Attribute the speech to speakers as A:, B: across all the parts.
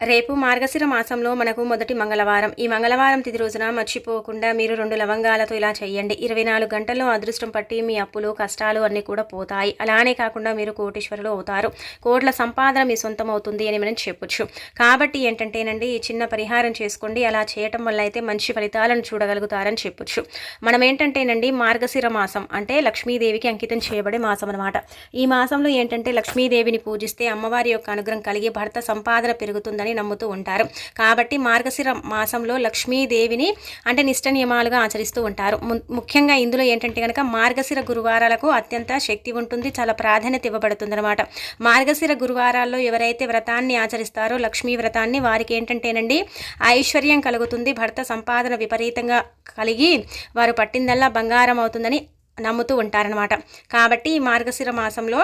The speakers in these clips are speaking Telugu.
A: రేపు మార్గశిర మాసంలో మనకు మొదటి మంగళవారం. ఈ మంగళవారం తిది రోజున మర్చిపోకుండా మీరు రెండు లవంగాలతో ఇలా చేయండి ఇరవై నాలుగు గంటల్లో అదృష్టం పట్టి మీ అప్పులు కష్టాలు అన్నీ కూడా పోతాయి. అలానే కాకుండా మీరు కోటీశ్వరులు అవుతారు. కోట్ల సంపాదన మీ సొంతం అవుతుంది అని మనం చెప్పొచ్చు. కాబట్టి ఏంటంటేనండి ఈ చిన్న పరిహారం చేసుకోండి. అలా చేయటం వల్ల అయితే మంచి ఫలితాలను చూడగలుగుతారని చెప్పొచ్చు. మనం ఏంటంటేనండి మార్గశిర మాసం అంటే లక్ష్మీదేవికి అంకితం చేయబడే మాసం అనమాట ఈ మాసంలో ఏంటంటే లక్ష్మీదేవిని పూజిస్తే అమ్మవారి యొక్క అనుగ్రహం కలిగి భర్త సంపాదన పెరుగుతుందని ఉంటుందని నమ్ముతూ ఉంటారు. కాబట్టి మార్గశిర మాసంలో లక్ష్మీదేవిని అంటే నిష్ట నియమాలుగా ఆచరిస్తూ ఉంటారు. ముఖ్యంగా ఇందులో ఏంటంటే కనుక మార్గశిర గురువారాలకు అత్యంత శక్తి ఉంటుంది చాలా ప్రాధాన్యత ఇవ్వబడుతుంది అనమాట మార్గశిర గురువారాల్లో ఎవరైతే వ్రతాన్ని ఆచరిస్తారో లక్ష్మీ వ్రతాన్ని వారికి ఏంటంటేనండి ఐశ్వర్యం కలుగుతుంది భర్త సంపాదన విపరీతంగా కలిగి వారు పట్టిందల్లా బంగారం అవుతుందని నమ్ముతూ ఉంటారనమాట కాబట్టి మార్గశిర మాసంలో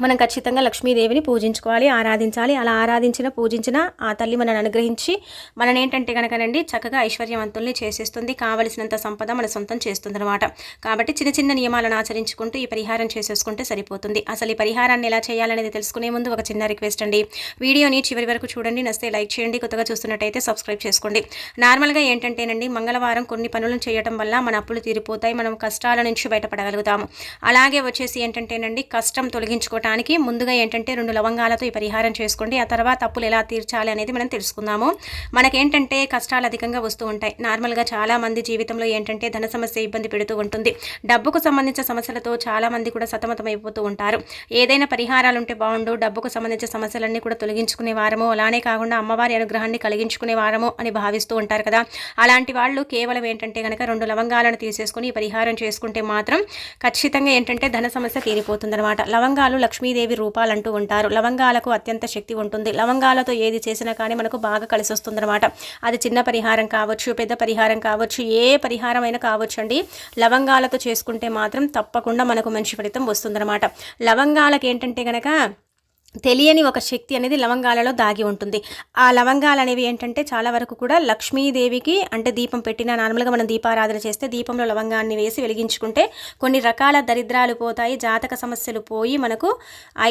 A: మనం ఖచ్చితంగా లక్ష్మీదేవిని పూజించుకోవాలి ఆరాధించాలి. అలా ఆరాధించిన పూజించిన ఆ తల్లి మనని అనుగ్రహించి మనని ఏంటంటే కనుకనండి చక్కగా ఐశ్వర్యవంతుల్ని చేసేస్తుంది. కావలసినంత సంపద మన సొంతం చేస్తుంది అనమాట కాబట్టి చిన్న చిన్న నియమాలను ఆచరించుకుంటూ ఈ పరిహారం చేసేసుకుంటే సరిపోతుంది. అసలు ఈ పరిహారాన్ని ఎలా చేయాలనేది తెలుసుకునే ముందు ఒక చిన్న రిక్వెస్ట్ అండి. వీడియోని చివరి వరకు చూడండి. నస్తే లైక్ చేయండి. కొత్తగా చూస్తున్నట్టయితే సబ్స్క్రైబ్ చేసుకోండి. నార్మల్గా ఏంటంటేనండి మంగళవారం కొన్ని పనులను చేయడం వల్ల మన అప్పులు తీరిపోతాయి. మనం కష్టాల నుంచి బయటపడగలుగుతాము. అలాగే వచ్చేసి ఏంటంటేనండి కష్టం తొలగించుకోవడం చేసుకోవటానికి ముందుగా ఏంటంటే రెండు లవంగాలతో ఈ పరిహారం చేసుకోండి. ఆ తర్వాత అప్పులు ఎలా తీర్చాలి అనేది మనం తెలుసుకుందాము. మనకేంటంటే కష్టాలు అధికంగా వస్తూ ఉంటాయి. నార్మల్గా చాలామంది జీవితంలో ఏంటంటే ధన సమస్య ఇబ్బంది పెడుతూ ఉంటుంది. డబ్బుకు సంబంధించిన సమస్యలతో చాలామంది కూడా సతమతం అయిపోతూ ఉంటారు. ఏదైనా పరిహారాలు ఉంటే బాగుండు. డబ్బుకు సంబంధించిన సమస్యలన్నీ కూడా తొలగించుకునే వారము. అలానే కాకుండా అమ్మవారి అనుగ్రహాన్ని కలిగించుకునే వారము అని భావిస్తూ ఉంటారు కదా. అలాంటి వాళ్ళు కేవలం ఏంటంటే కనుక రెండు లవంగాలను తీసేసుకుని పరిహారం చేసుకుంటే మాత్రం ఖచ్చితంగా ఏంటంటే ధన సమస్య తీరిపోతుంది అనమాట లవంగాలు లక్ష్మీదేవి రూపాలు అంటూ ఉంటారు. లవంగాలకు అత్యంత శక్తి ఉంటుంది. లవంగాలతో ఏది చేసినా కానీ మనకు బాగా కలిసి వస్తుందన్నమాట అది చిన్న పరిహారం కావచ్చు పెద్ద పరిహారం కావచ్చు ఏ పరిహారం అయినా కావచ్చు అండి. లవంగాలతో చేసుకుంటే మాత్రం తప్పకుండా మనకు మంచి ఫలితం వస్తుందన్నమాట. లవంగాలకు ఏంటంటే కనుక తెలియని ఒక శక్తి అనేది లవంగాలలో దాగి ఉంటుంది. ఆ లవంగాలు అనేవి ఏంటంటే చాలా వరకు కూడా లక్ష్మీదేవికి అంటే దీపం పెట్టిన నార్మల్గా మనం దీపారాధన చేస్తే దీపంలో లవంగాన్ని వేసి వెలిగించుకుంటే కొన్ని రకాల దరిద్రాలు పోతాయి జాతక సమస్యలు పోయి మనకు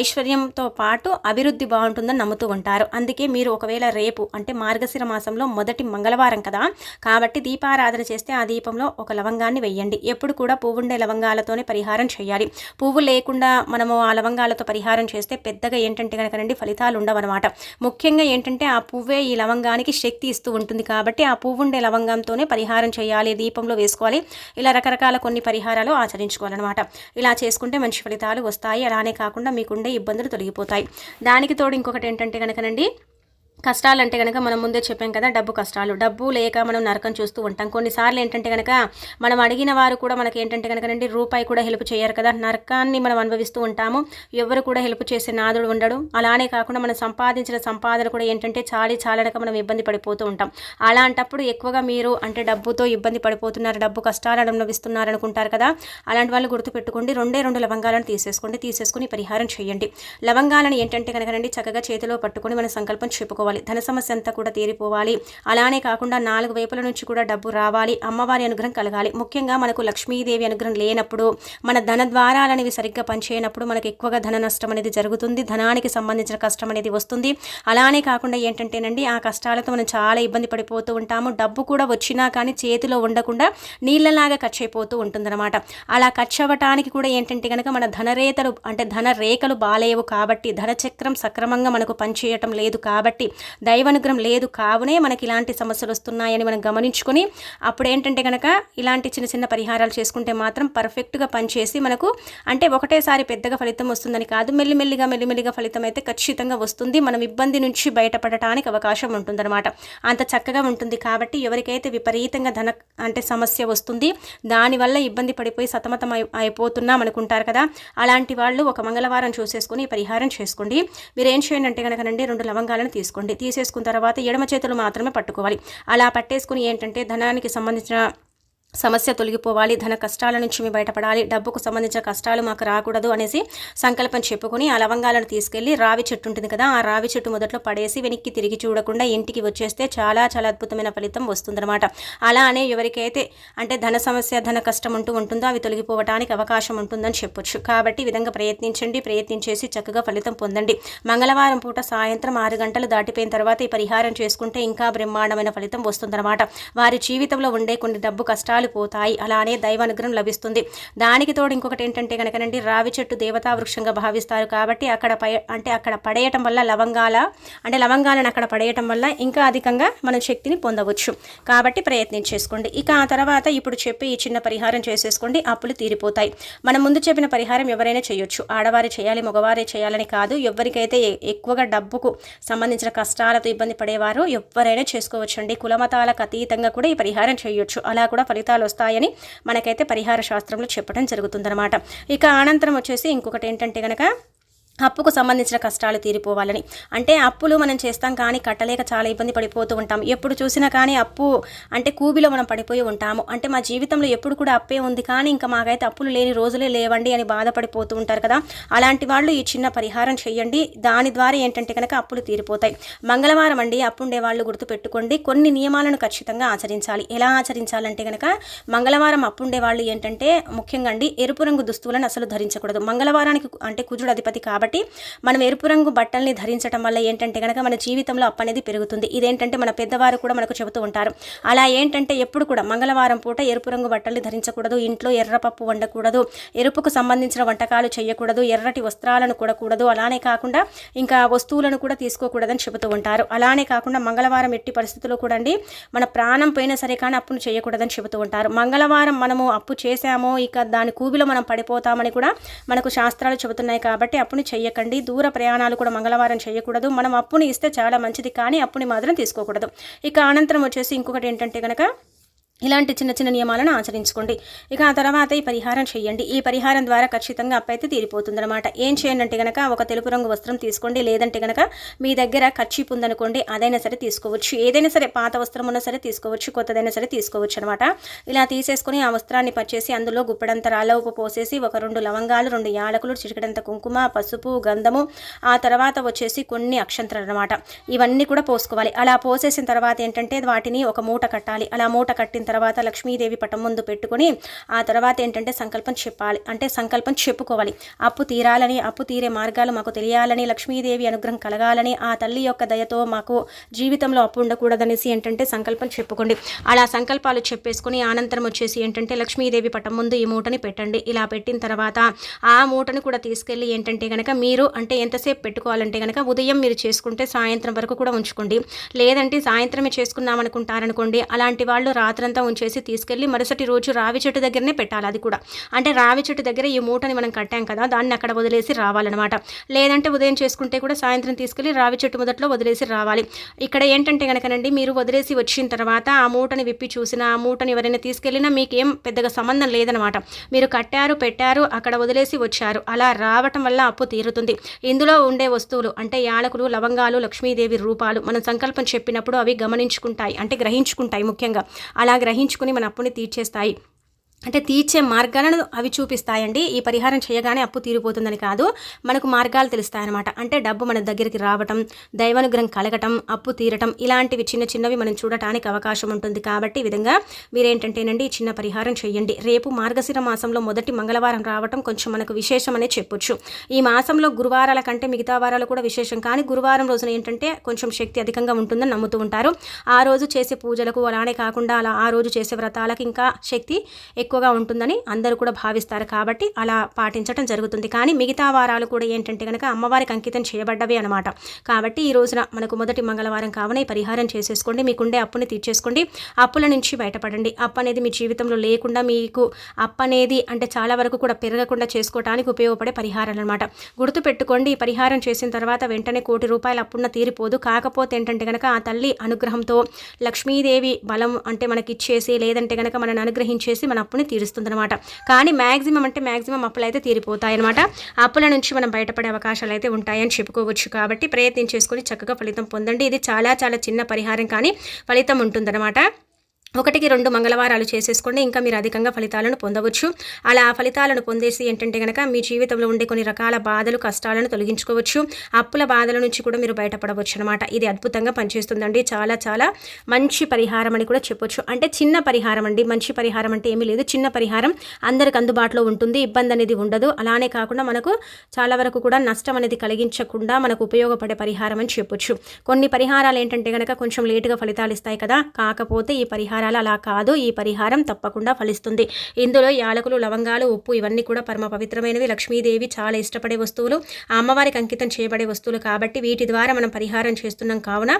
A: ఐశ్వర్యంతో పాటు అభివృద్ధి బాగుంటుందని నమ్ముతూ ఉంటారు. అందుకే మీరు ఒకవేళ రేపు అంటే మార్గశిర మాసంలో మొదటి మంగళవారం కదా కాబట్టి దీపారాధన చేస్తే ఆ దీపంలో ఒక లవంగాన్ని వెయ్యండి. ఎప్పుడు కూడా పువ్వుండే లవంగాలతోనే పరిహారం చేయాలి. పువ్వు లేకుండా మనము ఆ లవంగాలతో పరిహారం చేస్తే పెద్దగా ఏంటంటే కనుకనండి ఫలితాలు ఉండవన్నమాట. ముఖ్యంగా ఏంటంటే ఆ పువ్వే ఈ లవంగానికి శక్తి ఇస్తూ ఉంటుంది కాబట్టి ఆ పువ్వు ఉండే లవంగంతోనే పరిహారం చేయాలి దీపంలో వేసుకోవాలి. ఇలా రకరకాల కొన్ని పరిహారాలు ఆచరించుకోవాలన్నమాట. ఇలా చేసుకుంటే మంచి ఫలితాలు వస్తాయి. అలానే కాకుండా మీకుండే ఇబ్బందులు తొలగిపోతాయి. దానికి తోడు ఇంకొకటి ఏంటంటే కనుకనండి కష్టాలు అంటే కనుక మనం ముందే చెప్పాం కదా డబ్బు కష్టాలు. డబ్బు లేక మనం నరకం చూస్తూ ఉంటాం. కొన్నిసార్లు ఏంటంటే కనుక మనం అడిగిన వారు కూడా మనకి ఏంటంటే కనుక నండి రూపాయి కూడా హెల్ప్ చేయరు కదా. నరకాన్ని మనం అనుభవిస్తూ ఉంటాము. ఎవరు కూడా హెల్ప్ చేసే నాదుడు ఉండడు. అలానే కాకుండా మనం సంపాదించిన సంపాదన కూడా ఏంటంటే చాలి చాలనక మనం ఇబ్బంది పడిపోతూ ఉంటాం. అలాంటప్పుడు ఎక్కువగా మీరు అంటే డబ్బుతో ఇబ్బంది పడిపోతున్నారు డబ్బు కష్టాలను అనుభవిస్తున్నారు అనుకుంటారు కదా. అలాంటి వాళ్ళు గుర్తుపెట్టుకోండి. రెండే రెండు లవంగాలను తీసేసుకోండి. తీసేసుకుని పరిహారం చేయండి. లవంగాలను ఏంటంటే కనుక చక్కగా చేతిలో పట్టుకొని మన సంకల్పం చెప్పుకోవాలి. తీరిపోవాలి. ధన సమస్య అంతా కూడా తీరిపోవాలి. అలానే కాకుండా నాలుగు వైపుల నుంచి కూడా డబ్బు రావాలి. అమ్మవారి అనుగ్రహం కలగాలి. ముఖ్యంగా మనకు లక్ష్మీదేవి అనుగ్రహం లేనప్పుడు మన ధన ద్వారాలనేవి సరిగ్గా పనిచేయనప్పుడు మనకు ఎక్కువగా ధన నష్టం అనేది జరుగుతుంది. ధనానికి సంబంధించిన కష్టం అనేది వస్తుంది. అలానే కాకుండా ఏంటంటేనండి ఆ కష్టాలతో మనం చాలా ఇబ్బంది పడిపోతూ ఉంటాము. డబ్బు కూడా వచ్చినా కానీ చేతిలో ఉండకుండా నీళ్ళలాగా ఖర్చు అయిపోతూ ఉంటుందన్నమాట. అలా ఖర్చు అవ్వటానికి కూడా ఏంటంటే కనుక మన ధనరేతలు అంటే ధన రేఖలు బాలేవు కాబట్టి ధనచక్రం సక్రమంగా మనకు పనిచేయటం లేదు కాబట్టి దైవానుగ్రహం లేదు కావునే మనకి ఇలాంటి సమస్యలు వస్తున్నాయని మనం గమనించుకొని అప్పుడు ఏంటంటే కనుక ఇలాంటి చిన్న చిన్న పరిహారాలు చేసుకుంటే మాత్రం పర్ఫెక్ట్గా పనిచేసి మనకు అంటే ఒకటేసారి పెద్దగా ఫలితం వస్తుందని కాదు మెల్లిమెల్లిగా మెల్లిమెల్లిగా ఫలితం అయితే ఖచ్చితంగా వస్తుంది. మనం ఇబ్బంది నుంచి బయటపడటానికి అవకాశం ఉంటుందన్నమాట. అంత చక్కగా ఉంటుంది కాబట్టి ఎవరికైతే విపరీతంగా ధన అంటే సమస్య వస్తుంది దానివల్ల ఇబ్బంది పడిపోయి సతమతం అయిపోతున్నాం అనుకుంటారు కదా అలాంటి వాళ్ళు ఒక మంగళవారం చూసేసుకొని పరిహారం చేసుకోండి. మీరు ఏం చేయండి అంటే కనుక రెండు లవంగాలను తీసుకోండి. తీసేసుకున్న తర్వాత ఎడమ చేతులు మాత్రమే పట్టుకోవాలి. అలా పట్టేసుకుని ఏంటంటే ధనానికి సంబంధించిన సమస్య తొలగిపోవాలి ధన కష్టాల నుంచి మేము బయటపడాలి డబ్బుకు సంబంధించిన కష్టాలు మాకు రాకూడదు అనేసి సంకల్పం చెప్పుకొని ఆ లవంగాలను తీసుకెళ్ళి రావి చెట్టు ఉంటుంది కదా ఆ రావి చెట్టు మొదట్లో పడేసి వెనక్కి తిరిగి చూడకుండా ఇంటికి వచ్చేస్తే చాలా చాలా అద్భుతమైన ఫలితం వస్తుందన్నమాట. అలానే ఎవరికైతే అంటే ధన సమస్య ధన కష్టం ఉంటూ ఉంటుందో అవి తొలగిపోవడానికి అవకాశం ఉంటుందని చెప్పొచ్చు. కాబట్టి ఈ విధంగా ప్రయత్నించండి ప్రయత్నించేసి చక్కగా ఫలితం పొందండి. మంగళవారం పూట సాయంత్రం ఆరు గంటలు దాటిపోయిన తర్వాత ఈ పరిహారం చేసుకుంటే ఇంకా బ్రహ్మాండమైన ఫలితం వస్తుందన్నమాట. వారి జీవితంలో ఉండే కొన్ని డబ్బు కష్టాలు కష్టాలు పోతాయి. అలానే దైవానుగ్రహం లభిస్తుంది. దానికి తోడు ఇంకొకటి ఏంటంటే కనుకనండి రావి చెట్టు దేవతా వృక్షంగా భావిస్తారు కాబట్టి అక్కడ పై అంటే అక్కడ పడేయటం వల్ల లవంగాల అంటే లవంగాలను అక్కడ పడేయటం వల్ల ఇంకా అధికంగా మనం శక్తిని పొందవచ్చు. కాబట్టి ప్రయత్నం చేసుకోండి. ఇక ఆ తర్వాత ఇప్పుడు చెప్పి ఈ చిన్న పరిహారం చేసేసుకోండి. అప్పులు తీరిపోతాయి. మనం ముందు చెప్పిన పరిహారం ఎవరైనా చేయొచ్చు. ఆడవారే చేయాలి మగవారే చేయాలని కాదు. ఎవరికైతే ఎక్కువగా డబ్బుకు సంబంధించిన కష్టాలతో ఇబ్బంది పడేవారు ఎవరైనా చేసుకోవచ్చండి. కులమతాలకు అతీతంగా కూడా ఈ పరిహారం చేయొచ్చు. అలా కూడా ఫలితాలు ఫలితాలు వస్తాయని మనకైతే పరిహార శాస్త్రంలో చెప్పడం జరుగుతుందన్నమాట. ఇక అనంతరం వచ్చేసి ఇంకొకటి ఏంటంటే కనుక అప్పుకు సంబంధించిన కష్టాలు తీరిపోవాలని. అంటే అప్పులు మనం చేస్తాం కానీ కట్టలేక చాలా ఇబ్బంది పడిపోతూ ఉంటాం. ఎప్పుడు చూసినా కానీ అప్పు అంటే కూబిలో మనం పడిపోయి ఉంటాము. అంటే మా జీవితంలో ఎప్పుడు కూడా అప్పే ఉంది కానీ ఇంకా మాకైతే అప్పులు లేని రోజులే లేవండి అని బాధపడిపోతూ ఉంటారు కదా. అలాంటి వాళ్ళు ఈ చిన్న పరిహారం చేయండి. దాని ద్వారా ఏంటంటే కనుక అప్పులు తీరిపోతాయి. మంగళవారం అండి అప్పుండే వాళ్ళు గుర్తుపెట్టుకోండి. కొన్ని నియమాలను ఖచ్చితంగా ఆచరించాలి. ఎలా ఆచరించాలంటే కనుక మంగళవారం అప్పుండే వాళ్ళు ఏంటంటే ముఖ్యంగా అండి ఎరుపు రంగు దుస్తువులను అసలు ధరించకూడదు. మంగళవారానికి అంటే కుజుడు అధిపతి కాబట్టి కాబట్టి మనం ఎరుపు రంగు బట్టల్ని ధరించడం వల్ల ఏంటంటే కనుక మన జీవితంలో అప్పు అనేది పెరుగుతుంది. ఇదేంటంటే మన పెద్దవారు కూడా మనకు చెబుతూ ఉంటారు. అలా ఏంటంటే ఎప్పుడు కూడా మంగళవారం పూట ఎరుపు రంగు బట్టల్ని ధరించకూడదు. ఇంట్లో ఎర్రపప్పు వండకూడదు. ఎరుపుకు సంబంధించిన వంటకాలు చేయకూడదు. ఎర్రటి వస్త్రాలను కూడకూడదు అలానే కాకుండా ఇంకా వస్తువులను కూడా తీసుకోకూడదని చెబుతూ ఉంటారు. అలానే కాకుండా మంగళవారం ఎట్టి పరిస్థితుల్లో కూడా అండి మన ప్రాణం పోయినా సరే కానీ అప్పును చేయకూడదని చెబుతూ ఉంటారు. మంగళవారం మనము అప్పు చేశామో ఇక దాని కూబిలో మనం పడిపోతామని కూడా మనకు శాస్త్రాలు చెబుతున్నాయి కాబట్టి అప్పుని చేయకండి దూర ప్రయాణాలు కూడా మంగళవారం చేయకూడదు మనం అప్పుని ఇస్తే చాలా మంచిది. కానీ అప్పుని మాత్రం తీసుకోకూడదు. ఇక అనంతరం వచ్చేసి ఇంకొకటి ఏంటంటే కనుక ఇలాంటి చిన్న చిన్న నియమాలను ఆచరించుకోండి. ఇక ఆ తర్వాత ఈ పరిహారం చేయండి. ఈ పరిహారం ద్వారా ఖచ్చితంగా అప్పైతే తీరిపోతుందన్నమాట. ఏం చేయండి అంటే కనుక ఒక తెలుపు రంగు వస్త్రం తీసుకోండి. లేదంటే కనుక మీ దగ్గర కచ్చిప్ ఉందనుకోండి అదైనా సరే తీసుకోవచ్చు. ఏదైనా సరే పాత వస్త్రం ఉన్నా సరే తీసుకోవచ్చు కొత్తదైనా సరే తీసుకోవచ్చు అనమాట ఇలా తీసేసుకొని ఆ వస్త్రాన్ని పచ్చేసి అందులో గుప్పెడంత రాళ్ళ ఉప్పు పోసేసి ఒక రెండు లవంగాలు రెండు యాలకులు చిటికడంత కుంకుమ పసుపు గంధము ఆ తర్వాత వచ్చేసి కొన్ని అక్షంతలు అనమాట ఇవన్నీ కూడా పోసుకోవాలి. అలా పోసేసిన తర్వాత ఏంటంటే వాటిని ఒక మూట కట్టాలి. అలా మూట కట్టిన తర్వాత లక్ష్మీదేవి పటం ముందు పెట్టుకుని ఆ తర్వాత ఏంటంటే సంకల్పం చెప్పాలి. అంటే సంకల్పం చెప్పుకోవాలి. అప్పు తీరాలని అప్పు తీరే మార్గాలు మాకు తెలియాలని లక్ష్మీదేవి అనుగ్రహం కలగాలని ఆ తల్లి యొక్క దయతో మాకు జీవితంలో అప్పు ఉండకూడదనేసి ఏంటంటే సంకల్పం చెప్పుకోండి. అలా సంకల్పాలు చెప్పేసుకుని అనంతరం వచ్చేసి ఏంటంటే లక్ష్మీదేవి పటం ముందు ఈ మూటని పెట్టండి. ఇలా పెట్టిన తర్వాత ఆ మూటని కూడా తీసుకెళ్ళి ఏంటంటే కనుక మీరు అంటే ఎంతసేపు పెట్టుకోవాలంటే కనుక ఉదయం మీరు చేసుకుంటే సాయంత్రం వరకు కూడా ఉంచుకోండి. లేదంటే సాయంత్రమే చేసుకుందాం అనుకుంటారనుకోండి అలాంటి వాళ్ళు రాత్రంతా ఉంచేసి తీసుకెళ్ళి మరుసటి రోజు రావి చెట్టు దగ్గరనే పెట్టాలి అది కూడా. అంటే రావి చెట్టు దగ్గర ఈ మూటని మనం కట్టాం కదా దాన్ని అక్కడ వదిలేసి రావాలన్నమాట. లేదంటే ఉదయం చేసుకుంటే కూడా సాయంత్రం తీసుకెళ్ళి రావి చెట్టు మొదట్లో వదిలేసి రావాలి. ఇక్కడ ఏంటంటే కనుకనండి మీరు వదిలేసి వచ్చిన తర్వాత ఆ మూటని విప్పి చూసిన ఆ మూటని ఎవరైనా తీసుకెళ్ళినా మీకు ఏం పెద్దగా సంబంధం లేదనమాట మీరు కట్టారు పెట్టారు అక్కడ వదిలేసి వచ్చారు. అలా రావటం వల్ల అప్పు తీరుతుంది. ఇందులో ఉండే వస్తువులు అంటే యాలకులు లవంగాలు లక్ష్మీదేవి రూపాలు మనం సంకల్పం చెప్పినప్పుడు అవి గమనించుకుంటాయి అంటే గ్రహించుకుంటాయి ముఖ్యంగా. అలాగే గ్రహించుకుని మన అప్పుని తీర్చేస్తాయి. అంటే తీర్చే మార్గాలను అవి చూపిస్తాయండి. ఈ పరిహారం చేయగానే అప్పు తీరిపోతుందని కాదు మనకు మార్గాలు తెలుస్తాయన్నమాట. అంటే డబ్బు మన దగ్గరికి రావటం దైవానుగ్రహం కలగటం అప్పు తీరటం ఇలాంటివి చిన్న చిన్నవి మనం చూడటానికి అవకాశం ఉంటుంది. కాబట్టి ఈ విధంగా మీరేంటంటేనండి చిన్న పరిహారం చేయండి. రేపు మార్గశిర మాసంలో మొదటి మంగళవారం రావటం కొంచెం మనకు విశేషం చెప్పొచ్చు. ఈ మాసంలో గురువారాల కంటే మిగతా వారాలు కూడా విశేషం. కానీ గురువారం రోజున ఏంటంటే కొంచెం శక్తి అధికంగా ఉంటుందని నమ్ముతూ ఉంటారు. ఆ రోజు చేసే పూజలకు అలానే కాకుండా అలా ఆ రోజు చేసే వ్రతాలకు ఇంకా శక్తి ఎక్కువ ఎక్కువగా ఉంటుందని అందరూ కూడా భావిస్తారు కాబట్టి అలా పాటించడం జరుగుతుంది. కానీ మిగతా వారాలు కూడా ఏంటంటే కనుక అమ్మవారికి అంకితం చేయబడ్డవి అనమాట కాబట్టి ఈ రోజున మనకు మొదటి మంగళవారం కావున ఈ పరిహారం చేసేసుకోండి. మీకుండే అప్పుని తీర్చేసుకోండి. అప్పుల నుంచి బయటపడండి. అప్పు అనేది మీ జీవితంలో లేకుండా మీకు అప్పు అనేది అంటే చాలా వరకు కూడా పెరగకుండా చేసుకోవడానికి ఉపయోగపడే పరిహారం అనమాట గుర్తుపెట్టుకోండి ఈ పరిహారం చేసిన తర్వాత వెంటనే కోటి రూపాయల అప్పున్న తీరిపోదు. కాకపోతే ఏంటంటే కనుక ఆ తల్లి అనుగ్రహంతో లక్ష్మీదేవి బలం అంటే మనకి ఇచ్చేసి లేదంటే కనుక మనని అనుగ్రహించేసి మన అప్పుని తీరుస్తుంది అనమాట కానీ మ్యాక్సిమం అంటే మ్యాక్సిమం అప్పులు అయితే తీరిపోతాయి అనమాట అప్పుల నుంచి మనం బయటపడే అవకాశాలు అయితే ఉంటాయని చెప్పుకోవచ్చు కాబట్టి ప్రయత్నం చేసుకొని చక్కగా ఫలితం పొందండి. ఇది చాలా చాలా చిన్న పరిహారం కానీ ఫలితం ఉంటుందన్నమాట. ఒకటికి రెండు మంగళవారాలు చేసేసుకోండి. ఇంకా మీరు అధికంగా ఫలితాలను పొందవచ్చు. అలా ఆ ఫలితాలను పొందేసి ఏంటంటే కనుక మీ జీవితంలో ఉండే కొన్ని రకాల బాధలు కష్టాలను తొలగించుకోవచ్చు. అప్పుల బాధల నుంచి కూడా మీరు బయటపడవచ్చు అనమాట ఇది అద్భుతంగా పనిచేస్తుందండి. చాలా చాలా మంచి పరిహారం అని కూడా చెప్పొచ్చు. అంటే చిన్న పరిహారం అండి. మంచి పరిహారం అంటే ఏమీ లేదు. చిన్న పరిహారం అందరికి అందుబాటులో ఉంటుంది. ఇబ్బంది అనేది ఉండదు. అలానే కాకుండా మనకు చాలా వరకు కూడా నష్టం అనేది కలిగించకుండా మనకు ఉపయోగపడే పరిహారం అని చెప్పొచ్చు. కొన్ని పరిహారాలు ఏంటంటే కనుక కొంచెం లేటుగా ఫలితాలు ఇస్తాయి కదా. కాకపోతే ఈ పరిహారం పరిహారాలు అలా కాదు ఈ పరిహారం తప్పకుండా ఫలిస్తుంది. ఇందులో యాలకులు లవంగాలు ఉప్పు ఇవన్నీ కూడా పరమ పవిత్రమైనవి. లక్ష్మీదేవి చాలా ఇష్టపడే వస్తువులు ఆ అమ్మవారికి అంకితం చేయబడే వస్తువులు కాబట్టి వీటి ద్వారా మనం పరిహారం చేస్తున్నాం కావున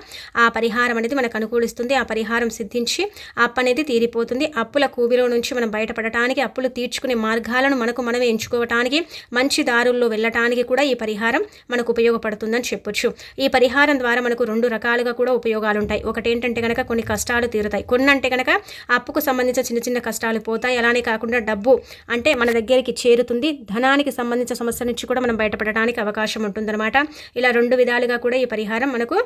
A: ఆ పరిహారం అనేది మనకు అనుకూలిస్తుంది. ఆ పరిహారం సిద్ధించి అప్పు అనేది తీరిపోతుంది. అప్పుల కూబిలో నుంచి మనం బయటపడటానికి అప్పులు తీర్చుకునే మార్గాలను మనకు మనమే ఎంచుకోవటానికి మంచి దారుల్లో వెళ్ళటానికి కూడా ఈ పరిహారం మనకు ఉపయోగపడుతుందని చెప్పొచ్చు. ఈ పరిహారం ద్వారా మనకు రెండు రకాలుగా కూడా ఉపయోగాలు ఉంటాయి ఒకటేంటంటే కనుక కొన్ని కష్టాలు తీరుతాయి. కొన్ని అంటే కనుక అప్పుకు సంబంధించిన చిన్న చిన్న కష్టాలు పోతాయి. అలానే కాకుండా డబ్బు అంటే మన దగ్గరికి చేరుతుంది. ధనానికి సంబంధించిన సమస్య నుంచి కూడా మనం బయటపడడానికి అవకాశం ఉంటుందన్నమాట. ఇలా రెండు విధాలుగా కూడా ఈ పరిహారం మనకు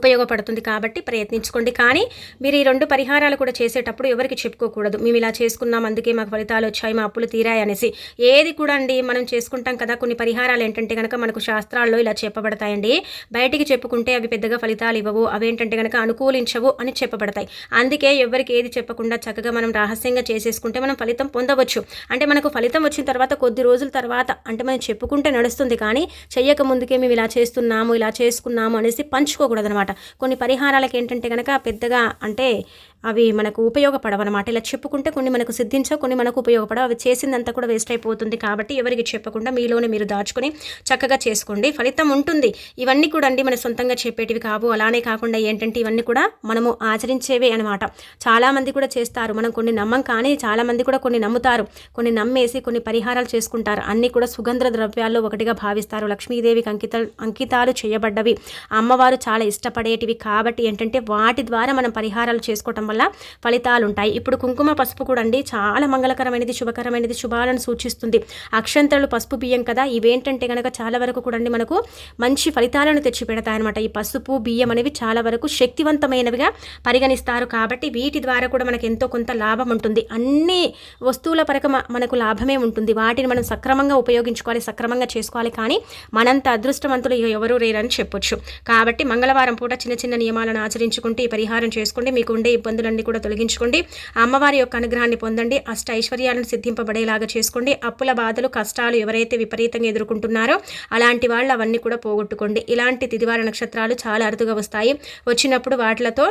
A: ఉపయోగపడుతుంది కాబట్టి ప్రయత్నించుకోండి. కానీ మీరు ఈ రెండు పరిహారాలు కూడా చేసేటప్పుడు ఎవరికి చెప్పుకోకూడదు. మేము ఇలా చేసుకున్నాం అందుకే మాకు ఫలితాలు వచ్చాయి మా అప్పులు తీరాయి అనేసి. ఏది కూడా అండి మనం చేసుకుంటాం కదా కొన్ని పరిహారాలు ఏంటంటే కనుక మనకు శాస్త్రాల్లో ఇలా చెప్పబడతాయండి. బయటికి చెప్పుకుంటే అవి పెద్దగా ఫలితాలు ఇవ్వవు అవేంటంటే కనుక అనుకూలించవు అని చెప్పబడతాయి. అందుకే ఎవరికి ఏది చెప్పకుండా చక్కగా మనం రహస్యంగా చేసేసుకుంటే మనం ఫలితం పొందవచ్చు. అంటే మనకు ఫలితం వచ్చిన తర్వాత కొద్ది రోజుల తర్వాత అంటే మనం చెప్పుకుంటే నడుస్తుంది. కానీ చెయ్యక ముందుకే మేము ఇలా చేస్తున్నాము ఇలా చేసుకున్నాము అనేసి పంచుకోకూడదు అనమాట. కొన్ని పరిహారాలకు ఏంటంటే కనుక పెద్దగా అంటే అవి మనకు ఉపయోగపడవన్నమాట ఇలా చెప్పుకుంటే కొన్ని మనకు సిద్ధించవు కొన్ని మనకు ఉపయోగపడవు. అవి చేసిందంతా కూడా వేస్ట్ అయిపోతుంది కాబట్టి ఎవరికి చెప్పకుండా మీలోనే మీరు దాచుకొని చక్కగా చేసుకోండి. ఫలితం ఉంటుంది. ఇవన్నీ కూడా అండి మన సొంతంగా చెప్పేటివి కావు. అలానే కాకుండా ఏంటంటే ఇవన్నీ కూడా మనము ఆచరించేవే అనమాట చాలామంది కూడా చేస్తారు. మనం కొన్ని నమ్మం కానీ చాలామంది కూడా కొన్ని నమ్ముతారు. కొన్ని నమ్మేసి కొన్ని పరిహారాలు చేసుకుంటారు. అన్నీ కూడా సుగంధ ద్రవ్యాల్లో ఒకటిగా భావిస్తారు. లక్ష్మీదేవికి అంకిత అంకితాలు చేయబడ్డవి. అమ్మవారు చాలా ఇష్టపడేటివి కాబట్టి ఏంటంటే వాటి ద్వారా మనం పరిహారాలు చేసుకోవటం వల్ల ఫలితాలు ఉంటాయి ఇప్పుడు కుంకుమ పసుపు కూడా అండి చాలా మంగళకరమైనది శుభకరమైనది శుభాలను సూచిస్తుంది. అక్షంతలు పసుపు బియ్యం కదా ఇవేంటంటే కనుక చాలా వరకు కూడా అండి మనకు మంచి ఫలితాలను తెచ్చి పెడతాయన్నమాట ఈ పసుపు బియ్యం అనేవి చాలా వరకు శక్తివంతమైనవిగా పరిగణిస్తారు కాబట్టి వీటి ద్వారా కూడా మనకు ఎంతో కొంత లాభం ఉంటుంది. అన్ని వస్తువుల పరక మనకు లాభమే ఉంటుంది. వాటిని మనం సక్రమంగా ఉపయోగించుకోవాలి సక్రమంగా చేసుకోవాలి కానీ మనంత అదృష్టవంతులు ఎవరూ లేరని చెప్పొచ్చు. కాబట్టి మంగళవారం పూట చిన్న చిన్న నియమాలను ఆచరించుకుంటే ఈ పరిహారం చేసుకోండి. మీకు ఉండే ఇబ్బందులు ఇబ్బందులన్నీ కూడా తొలగించుకోండి. అమ్మవారి యొక్క అనుగ్రహాన్ని పొందండి. అష్ట ఐశ్వర్యాలను సిద్ధింపబడేలాగా చేసుకోండి. అప్పుల బాధలు కష్టాలు ఎవరైతే విపరీతంగా ఎదుర్కొంటున్నారో అలాంటి వాళ్ళు అవన్నీ కూడా పోగొట్టుకోండి. ఇలాంటి తిదివార నక్షత్రాలు చాలా అరుదుగా వస్తాయి. వచ్చినప్పుడు వాటిలతో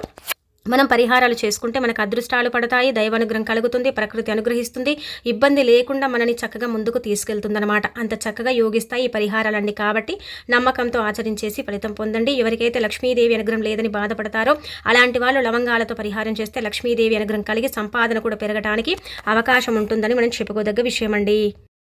A: మనం పరిహారాలు చేసుకుంటే మనకు అదృష్టాలు పడతాయి దైవానుగ్రహం కలుగుతుంది ప్రకృతి అనుగ్రహిస్తుంది. ఇబ్బంది లేకుండా మనని చక్కగా ముందుకు తీసుకెళ్తుందనమాట అంత చక్కగా యోగిస్తాయి ఈ పరిహారాలన్నీ కాబట్టి నమ్మకంతో ఆచరించేసి ఫలితం పొందండి. ఎవరికైతే లక్ష్మీదేవి అనుగ్రహం లేదని బాధపడతారో అలాంటి వాళ్ళు లవంగాలతో పరిహారం చేస్తే లక్ష్మీదేవి అనుగ్రహం కలిగి సంపాదన కూడా పెరగడానికి అవకాశం ఉంటుందని మనం చెప్పుకోదగ్గ విషయం అండి